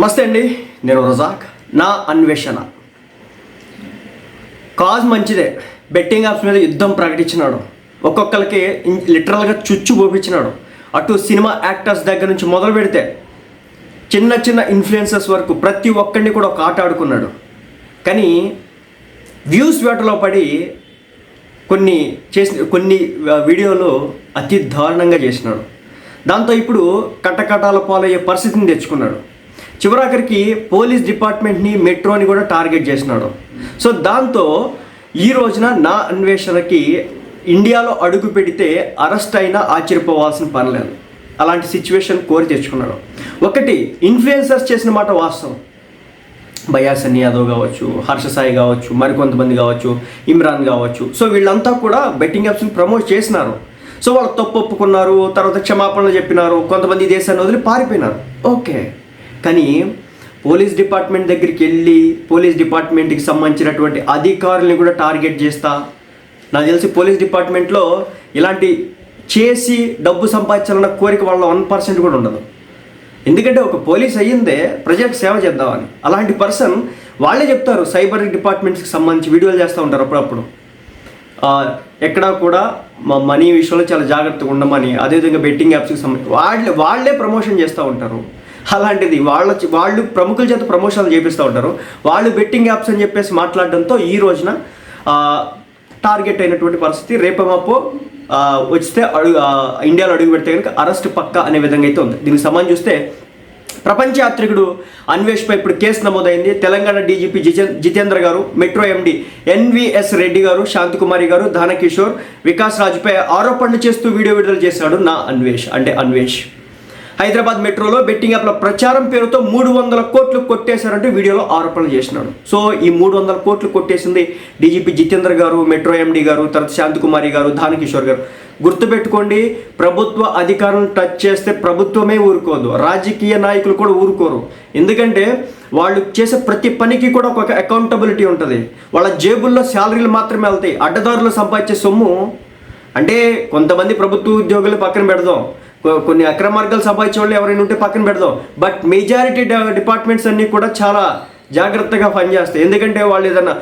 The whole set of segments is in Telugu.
నమస్తే అండి నేను రజాక్. నా అన్వేషణ. కాజ్ మంచిదే. బెట్టింగ్ యాప్స్ మీద యుద్ధం ప్రకటించినాడు. ఒక్కొక్కరికి లిటరల్గా చుచ్చు పోపించినాడు. అటు సినిమా యాక్టర్స్ దగ్గర నుంచి మొదలు పెడితే చిన్న చిన్న ఇన్ఫ్లుయెన్సర్స్ వరకు ప్రతి ఒక్కరిని కూడా ఒక ఆట ఆడుకున్నాడు. కానీ వ్యూస్ వేటలో పడి కొన్ని చేసిన కొన్ని వీడియోలు అతి దారుణంగా చేసినాడు. దాంతో ఇప్పుడు కట్టకటాల పాలయ్యే పరిస్థితిని తెచ్చుకున్నాడు. చివరాఖరికి పోలీస్ డిపార్ట్మెంట్ని మెట్రోని కూడా టార్గెట్ చేసినాడు. సో దాంతో ఈ రోజున నా అన్వేషణకి ఇండియాలో అడుగు పెడితే అరెస్ట్ అయినా ఆశ్చర్యపోవాల్సిన పని లేదు. అలాంటి సిచ్యువేషన్ కోరి తెచ్చుకున్నాడు. ఒకటి ఇన్ఫ్లుయెన్సర్స్ చేసిన మాట వాస్తవం. బయా యాదవ్ కావచ్చు హర్ష సాయి కావచ్చు మరికొంతమంది కావచ్చు ఇమ్రాన్ కావచ్చు. సో వీళ్ళంతా కూడా బెట్టింగ్ యాప్స్ని ప్రమోట్ చేసినారు. సో వాళ్ళు తప్పు ఒప్పుకున్నారు తర్వాత క్షమాపణలు చెప్పినారు కొంతమంది దేశాన్ని వదిలి పారిపోయినారు. ఓకే. కానీ పోలీస్ డిపార్ట్మెంట్ దగ్గరికి వెళ్ళి పోలీస్ డిపార్ట్మెంట్కి సంబంధించినటువంటి అధికారుల్ని కూడా టార్గెట్ చేస్తా. నాకు తెలిసి పోలీస్ డిపార్ట్మెంట్లో ఇలాంటి చేసి డబ్బు సంపాదించాలన్న కోరిక వాళ్ళ వన్ పర్సెంట్ కూడా ఉండదు. ఎందుకంటే ఒక పోలీస్ అయ్యిందే ప్రజలకు సేవ చేద్దామని. అలాంటి పర్సన్ వాళ్ళే చెప్తారు సైబర్ డిపార్ట్మెంట్స్కి సంబంధించి వీడియోలు చేస్తూ ఉంటారు అప్పుడప్పుడు. ఎక్కడా కూడా మా మనీ విషయంలో చాలా జాగ్రత్తగా ఉండమని అదేవిధంగా బెట్టింగ్ యాప్స్కి సంబంధించి వాళ్ళే వాళ్ళే ప్రమోషన్ చేస్తూ ఉంటారు. అలాంటిది వాళ్ళ వాళ్ళు ప్రముఖుల చేత ప్రమోషన్లు చేపిస్తూ ఉంటారు. వాళ్ళు బెట్టింగ్ యాప్స్ అని చెప్పేసి మాట్లాడడంతో ఈ రోజున టార్గెట్ అయినటువంటి పరిస్థితి రేపమాపో వచ్చితే వస్తే అడుగు ఇండియాలో అడుగు పెడితే కనుక అరెస్ట్ పక్క అనే విధంగా అయితే ఉంది. దీనికి సంబంధించి చూస్తే ప్రపంచ యాత్రికుడు అన్వేష్పై ఇప్పుడు కేసు నమోదైంది. తెలంగాణ డీజీపీ జిజే- జితేంద్ర గారు మెట్రో ఎండి ఎన్విఎస్ రెడ్డి గారు శాంతికుమారి గారు దానకిషోర్ వికాస్ రాజుపై ఆరోపణలు చేస్తూ వీడియో విడుదల చేశాడు నా అన్వేష్ అంటే అన్వేష్. హైదరాబాద్ మెట్రోలో బెట్టింగ్ యాప్ల ప్రచారం పేరుతో మూడు వందల కోట్లు కొట్టేశారంటూ వీడియోలో ఆరోపణలు చేసినాడు. సో ఈ మూడు వందల కోట్లు కొట్టేసింది డీజీపీ జితేంద్ర గారు మెట్రో ఎండి గారు తర్వాత శాంతికుమారి గారు దానకిషోర్ గారు. గుర్తుపెట్టుకోండి ప్రభుత్వ అధికారం టచ్ చేస్తే ప్రభుత్వమే ఊరుకోదు. రాజకీయ నాయకులు కూడా ఊరుకోరు. ఎందుకంటే వాళ్ళు చేసే ప్రతి పనికి కూడా ఒక అకౌంటబిలిటీ ఉంటుంది. వాళ్ళ జేబుల్లో శాలరీలు మాత్రమే వెళ్తాయి. అడ్డదారులు సంపాదించే సొమ్ము అంటే కొంతమంది ప్రభుత్వ ఉద్యోగులు పక్కన పెడదాం. కొన్ని అక్రమార్గాలు సంపాదించే వాళ్ళు ఎవరైనా ఉంటే పక్కన పెడదాం. బట్ మెజారిటీ డిపార్ట్మెంట్స్ అన్నీ కూడా చాలా జాగ్రత్తగా పనిచేస్తాయి. ఎందుకంటే వాళ్ళు ఏదన్నా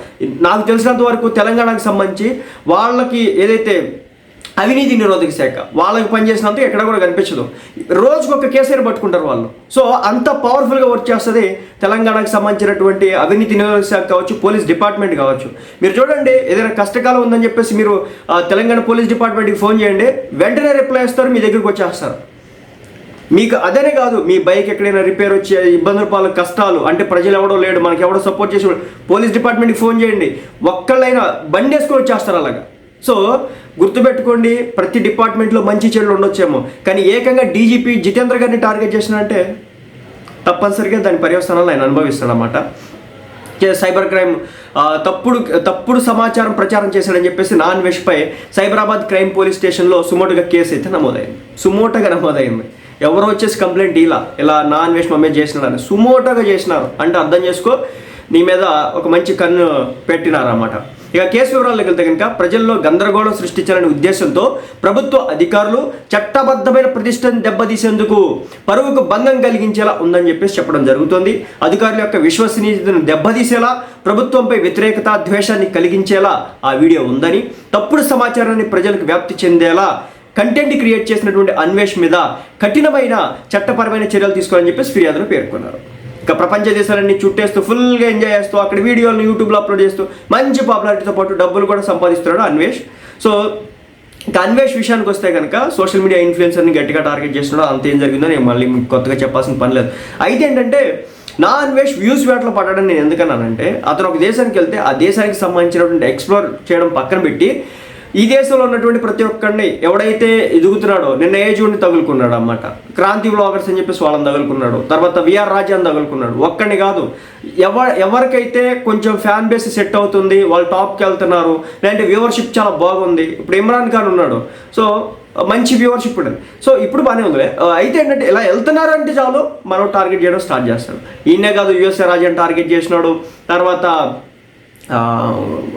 నాకు తెలిసినంత వరకు తెలంగాణకు సంబంధించి వాళ్ళకి ఏదైతే అవినీతి నిరోధక శాఖ. వాళ్ళకి పనిచేసినంత ఎక్కడ కూడా కనిపించదు. రోజుకొక ఒక కేసీఆర్ పట్టుకుంటారు వాళ్ళు. సో అంత పవర్ఫుల్గా వర్క్ చేస్తుంది తెలంగాణకు సంబంధించినటువంటి అవినీతి నిరోధక శాఖ కావచ్చు పోలీస్ డిపార్ట్మెంట్ కావచ్చు. మీరు చూడండి ఏదైనా కష్టకాలం ఉందని చెప్పేసి మీరు తెలంగాణ పోలీస్ డిపార్ట్మెంట్కి ఫోన్ చేయండి వెంటనే రిప్లై ఇస్తారు మీ దగ్గరికి వచ్చేస్తారు. మీకు అదనే కాదు మీ బైక్ ఎక్కడైనా రిపేర్ వచ్చే ఇబ్బందుల పాలు కష్టాలు అంటే ప్రజలు ఎవడో లేడు మనకి ఎవడో సపోర్ట్ చేసి పోలీస్ డిపార్ట్మెంట్కి ఫోన్ చేయండి. ఒక్కళ్ళైనా బండి వేసుకొని వచ్చేస్తారు అలాగా. సో గుర్తుపెట్టుకోండి ప్రతి డిపార్ట్మెంట్లో మంచి చెడులు ఉండొచ్చేమో. కానీ ఏకంగా డీజీపీ జితేంద్ర గారిని టార్గెట్ చేసినంటే తప్పనిసరిగా దాని పర్యవసానాలు ఆయన అనుభవిస్తాడనమాట సైబర్ క్రైమ్ తప్పుడు తప్పుడు సమాచారం ప్రచారం చేశాడని చెప్పేసి నాన్ వెష్పై సైబరాబాద్ క్రైమ్ పోలీస్ స్టేషన్లో సుమోటుగా కేసు అయితే నమోదైంది. సుమోటగా నమోదైంది. ఎవరో వచ్చేసి కంప్లైంట్ ఇలా ఇలా నాన్ వెష్ మమ్మీ చేసినాడని. సుమోటోగా చేసినారు. అంటే అర్థం చేసుకో నీ మీద ఒక మంచి కన్ను పెట్టినారన్నమాట. ఇక కేసు వివరాల్లోకి వెళ్తే కనుక ప్రజల్లో గందరగోళం సృష్టించాలనే ఉద్దేశంతో ప్రభుత్వ అధికారులు చట్టబద్ధమైన ప్రతిష్టను దెబ్బతీసేందుకు పరువుకు భంగం కలిగించేలా ఉందని చెప్పేసి చెప్పడం జరుగుతుంది. అధికారుల యొక్క విశ్వసనీయతను దెబ్బతీసేలా ప్రభుత్వంపై వ్యతిరేకత ద్వేషాన్ని కలిగించేలా ఆ వీడియో ఉందని తప్పుడు సమాచారాన్ని ప్రజలకు వ్యాప్తి చెందేలా కంటెంట్ క్రియేట్ చేసినటువంటి అన్వేష్ మీద కఠినమైన చట్టపరమైన చర్యలు తీసుకోవాలని చెప్పేసి ఫిర్యాదులు పేర్కొన్నారు. ఇక ప్రపంచ దేశాలన్నీ చుట్టేస్తూ ఫుల్గా ఎంజాయ్ చేస్తూ అక్కడ వీడియోలను యూట్యూబ్లో అప్లోడ్ చేస్తూ మంచి పాపులారిటీతో పాటు డబ్బులు కూడా సంపాదిస్తున్నాడు అన్వేష్. సో ఇంకా అన్వేష్ విషయానికి వస్తే కనుక సోషల్ మీడియా ఇన్ఫ్లుయెన్సర్ని గట్టిగా టార్గెట్ చేస్తున్నాడు. అంత ఏం జరిగిందో నేను మళ్ళీ మీకు కొత్తగా చెప్పాల్సిన పని లేదు. అయితే ఏంటంటే నా అన్వేష్ వ్యూస్ వేటలో పడడం నేను ఎందుకన్నానంటే అతను ఒక దేశానికి వెళ్తే ఆ దేశానికి సంబంధించినటువంటి ఎక్స్ప్లోర్ చేయడం పక్కన పెట్టి ఈ దేశంలో ఉన్నటువంటి ప్రతి ఒక్కరిని ఎవడైతే ఎదుగుతున్నాడో నిన్న ఏజుడిని తగులుకున్నాడు అన్నమాట. క్రాంతి బ్లాగర్స్ అని చెప్పేసి వాళ్ళని తగులుకున్నాడు. తర్వాత విఆర్ రాజాని తగులుకున్నాడు. ఒక్కడిని కాదు. ఎవ ఎవరికైతే కొంచెం ఫ్యాన్ బేస్ సెట్ అవుతుంది వాళ్ళు టాప్కి వెళ్తున్నారు లేదంటే వ్యూవర్షిప్ చాలా బాగుంది. ఇప్పుడు ఇమ్రాన్ ఖాన్ ఉన్నాడు. సో మంచి వ్యూవర్షిప్ ఉండదు సో ఇప్పుడు బాగానే ఉంది అయితే ఏంటంటే ఇలా వెళ్తున్నారు అంటే చాలు మనం టార్గెట్ చేయడం స్టార్ట్ చేస్తాడు. ఈయనే కాదు యుఎస్ఏ రాజాని టార్గెట్ చేసినాడు. తర్వాత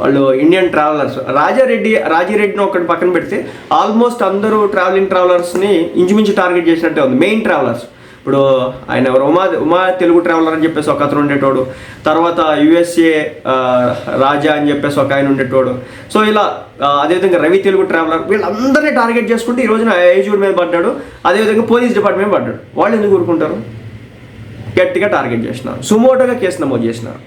వాళ్ళు ఇండియన్ ట్రావెలర్స్ రాజారెడ్డి రాజిరెడ్డిని ఒకటి పక్కన పెడితే ఆల్మోస్ట్ అందరూ ట్రావెలింగ్ ట్రావెలర్స్ని ఇంచుమించు టార్గెట్ చేసినట్టే ఉంది. మెయిన్ ట్రావెలర్స్ ఇప్పుడు ఆయన ఎవరు? ఉమా ఉమా తెలుగు ట్రావెలర్ అని చెప్పేసి ఒక అతను ఉండేటోడు. తర్వాత యుఎస్ఏ రాజా అని చెప్పేసి ఒక ఆయన ఉండేటోడు. సో ఇలా అదేవిధంగా రవి తెలుగు ట్రావెలర్ వీళ్ళందరినీ టార్గెట్ చేసుకుంటే ఈ రోజున ఏజూడ్ మీద పడ్డాడు. అదేవిధంగా పోలీస్ డిపార్ట్మెంట్ పడ్డాడు. వాళ్ళు ఎందుకు ఊరుకుంటారు? గట్టిగా టార్గెట్ చేసినారు. సుమోటోగా కేసు నమోదు చేసినారు.